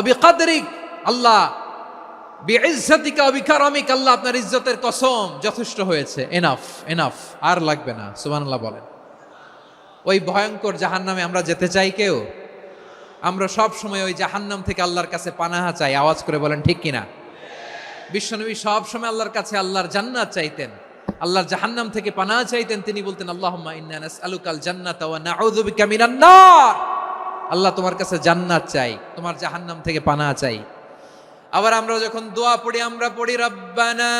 অবিকাদরিক, আল্লাহ বিইজ্জাতিকা অবিকারমিক, আল্লাহ আপনার ইজ্জতের কসম যথেষ্ট হয়েছে। এনাফ এনাফ আর লাগবে না, সুবহানাল্লাহ বলেন। ওই ভয়ঙ্কর জাহান্নামে আমরা যেতে চাই কেউ? আমরা সব সময় ওই জাহান্নাম থেকে আল্লাহর কাছে পানাহা চাই, আওয়াজ করে বলেন, ঠিক কিনা? বিশ্বনবী সব সময় আল্লাহর কাছে আল্লাহর জান্নাত চাইতেন। আল্লাহর জাহান্নাম থেকে পানাহা চাইতেন, তিনি বলতেন, আল্লাহুম্মা ইন্না নাসআলুকাল জান্নাতা ওয়া নাউযু বিকা আল্লাহ তোমার কাছে জান্নাত চাই, তোমার জাহান্নাম থেকে পানা চাই। আবার আমরা যখন দোয়া পড়ি, আমরা পড়ি, রব্বানা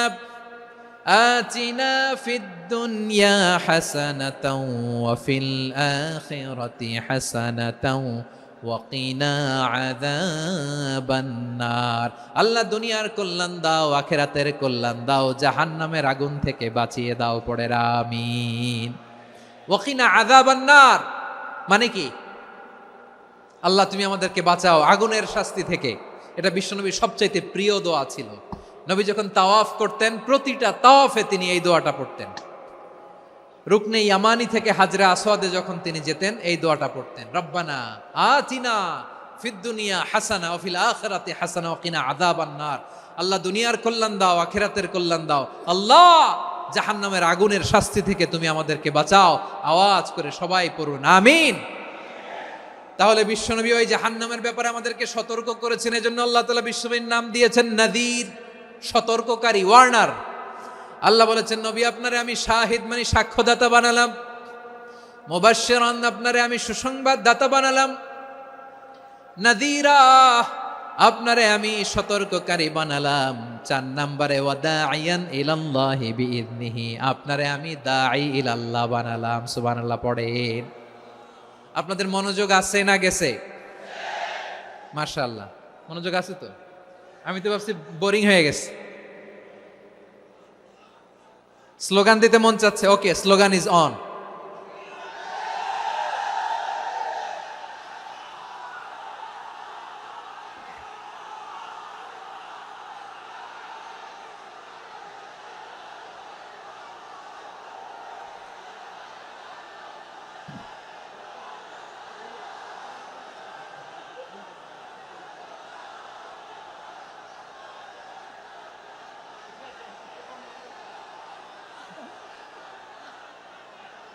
আতিনা ফিদ দুনিয়া হাসানাতাও ওয়া ফিল আখিরাতি হাসানাতাও আল্লাহ দুনিয়ার কল্যাণ দাও, আখিরাতের কল্যাণ দাও, জাহান্নামের আগুন থেকে বাঁচিয়ে দাও পড়ে আমিন। ওয়াকিনা আযাবান নার মানে কি? আল্লাহ, তুমি আমাদেরকে বাঁচাও। আগুনের শাস্তি থেকে। এটা বিশ্বনবীর সবচাইতে প্রিয় দোয়া ছিল। নবী যখন তাওয়াফ করতেন, প্রতিটা তাওয়াফে তিনি এই দোয়াটা পড়তেন। রুকনে ইয়ামানি থেকে হাজরা আসওয়াদে যখন তিনি যেতেন, এই দোয়াটা পড়তেন। রব্বানা আতিনা ফিদ দুনিয়া হাসানা ও ফিল আখিরাতি হাসানা ও কিনা আযাবান নার। আল্লাহ, দুনিয়ার কল্যাণ দাও, আখেরাতের কল্যাণ দাও। আল্লাহ, জাহান্নামের আগুনের শাস্তি থেকে তুমি আমাদেরকে বাঁচাও। আওয়াজ করে সবাই পড়ুন, আমিন। তাহলে বিশ্বনবী ওই জাহান্নামের ব্যাপারে আমাদেরকে সতর্ক করেছেন, এজন্য আল্লাহ তাআলা বিশ্বনবীর নাম দিয়েছেন নাদির, সতর্ককারী, ওয়ার্নার। আল্লাহ বলেছেন, নবী, আপনারে আমি শাহিদ মানে সাক্ষ্যদাতা বানালাম। মুবাশশিরান, আপনারে আমি সুসংবাদ দাতা বানালাম। নাদিরা, আপনারে আমি সতর্ককারী বানালাম। চার নাম্বারে ওয়াদাইয়ান ইলাল্লাহি বিইذনিহি আপনারে আমি দাঈ ইলাল্লাহ বানালাম। সুবহানাল্লাহ, পড়েন। আপনাদের মনোযোগ আছে না গেছে? মার্শাল্লাহ মনোযোগ আছে তো? আমি তো ভাবছি বোরিং হয়ে গেছে। স্লোগান দিতে মন চাচ্ছে। ওকে স্লোগান ইজ অন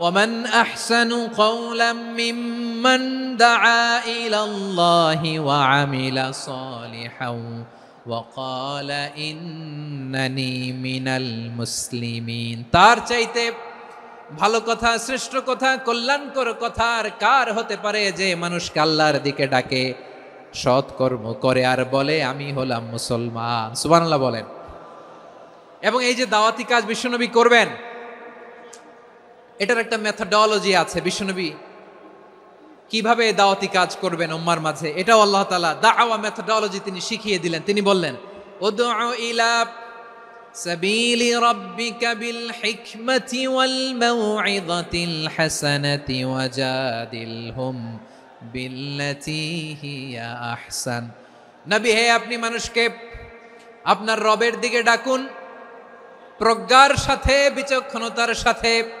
ومن احسن قولا ممن دعا الى الله وعمل صالحا وقال انني من المسلمين তার চাইতে ভালো কথা শ্রেষ্ঠ কথা কল্যাণকর কথা আর কার হতে পারে যে মানুষকে আল্লাহর দিকে ডাকে সৎ কর্ম করে আর বলে আমি হলাম মুসলমান সুবহানাল্লাহ বলেন এবং এই যে দাওয়াতি কাজ বিশ্বনবী করবেন এটার একটা মেথডোলজি আছে, বিশ্বনবী কীভাবে দাওয়াতি কাজ করবেন উম্মার মাঝে? এটাও আল্লাহ তাআলা দাওয়া মেথডোলজি তিনি শিখিয়ে দিলেন। তিনি বললেন বিল হিকমাতি ওয়াল মাউইযাতিল হাসানাতি ওয়াজাদিলহুম বিল্লাতি হিয়া আহসান। নবী, হে আপনি মানুষকে, আপনার রবের দিকে ডাকুন, প্রজ্ঞার সাথে, বিচক্ষণতার সাথে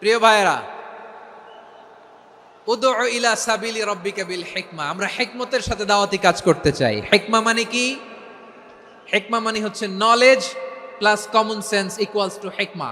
প্রিয় ভাইরা উদ ইলা সাবিলি রব্বিকা বিল হেকমা। আমরা হেকমতের সাথে দাওয়াতি কাজ করতে চাই। হেকমা মানে কি? হেকমা মানে হচ্ছে knowledge plus common sense equals to হিকমা।